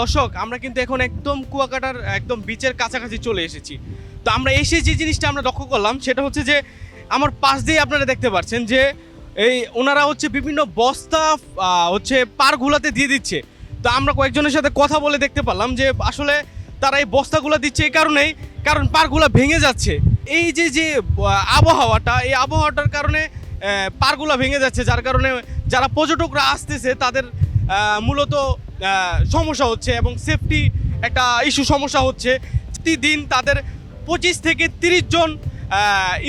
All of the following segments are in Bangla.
দর্শক, আমরা কিন্তু এখন একদম কুয়াকাটার, একদম বিচের কাছাকাছি চলে এসেছি। তো আমরা এসে যে জিনিসটা আমরা লক্ষ্য করলাম, সেটা হচ্ছে যে, আমার পাশ দিয়ে আপনারা দেখতে পাচ্ছেন যে, এই ওনারা হচ্ছে বিভিন্ন বস্তা হচ্ছে পারগুলাতে দিয়ে দিচ্ছে। তো আমরা কয়েকজনের সাথে কথা বলে দেখতে পারলাম যে, আসলে তারা এই বস্তাগুলো দিচ্ছে এই কারণেই, কারণ পারগুলা ভেঙে যাচ্ছে। এই যে যে আবহাওয়াটা, এই আবহাওয়াটার কারণে পারগুলা ভেঙে যাচ্ছে, যার কারণে যারা পর্যটকরা আসতেছে, তাদের মূলত সমস্যা হচ্ছে এবং সেফটি একটা ইস্যু সমস্যা হচ্ছে। প্রতিদিন তাদের পঁচিশ থেকে তিরিশ জন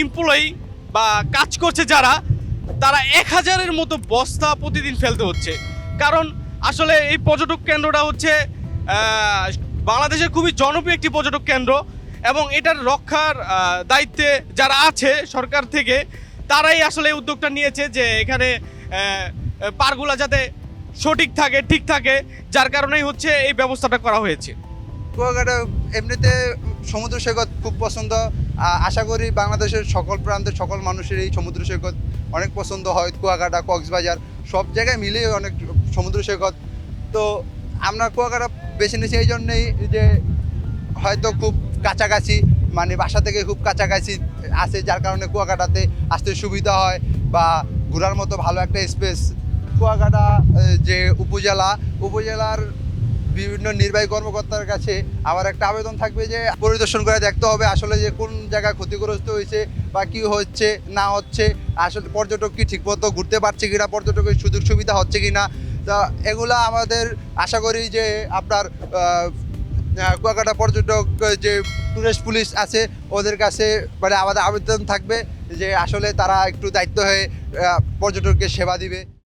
এমপ্লয়ি বা কাজ করছে যারা, তারা এক হাজারের মতো বস্তা প্রতিদিন ফেলতে হচ্ছে। কারণ আসলে এই পর্যটক কেন্দ্রটা হচ্ছে বাংলাদেশের খুবই জনপ্রিয় একটি পর্যটক কেন্দ্র এবং এটার রক্ষার দায়িত্বে যারা আছে সরকার থেকে, তারাই আসলে উদ্যোগটা নিয়েছে যে এখানে পারগুলা যাতে সঠিক থাকে, ঠিক থাকে, যার কারণেই হচ্ছে এই ব্যবস্থাটা করা হয়েছে। কুয়াকাটা এমনিতে সমুদ্র সৈকত খুব পছন্দ। আশা করি বাংলাদেশের সকল প্রান্তের সকল মানুষের এই সমুদ্র সৈকত অনেক পছন্দ হয়। কুয়াকাটা, কক্সবাজার সব জায়গায় মিলে অনেক সমুদ্র সৈকত। তো আমরা কুয়াকাটা বেছে নিয়েছি এই জন্যেই যে হয়তো খুব কাছাকাছি মানে বাসা থেকে খুব কাছাকাছি আছে, যার কারণে কুয়াকাটাতে আসতে সুবিধা হয় বা ঘোরার মতো ভালো একটা স্পেস কুয়াকাটা যে উপজেলা, উপজেলার বিভিন্ন নির্বাহী কর্মকর্তার কাছে আমার একটা আবেদন থাকবে যে পরিদর্শন করে দেখতে হবে আসলে যে কোন জায়গায় ক্ষতিগ্রস্ত হয়েছে বা কি হচ্ছে, না হচ্ছে, আসলে পর্যটক কি ঠিকমতো ঘুরতে পারছে কিনা, পর্যটকের সুযোগ সুবিধা হচ্ছে কিনা। তা এগুলা আমাদের আশা করি যে আপনার কুয়াকাটা পর্যটক যে টুরিস্ট পুলিশ আছে, ওদের কাছে মানে আমাদের আবেদন থাকবে যে আসলে তারা একটু দায়িত্ব হয়ে পর্যটককে সেবা দিবে।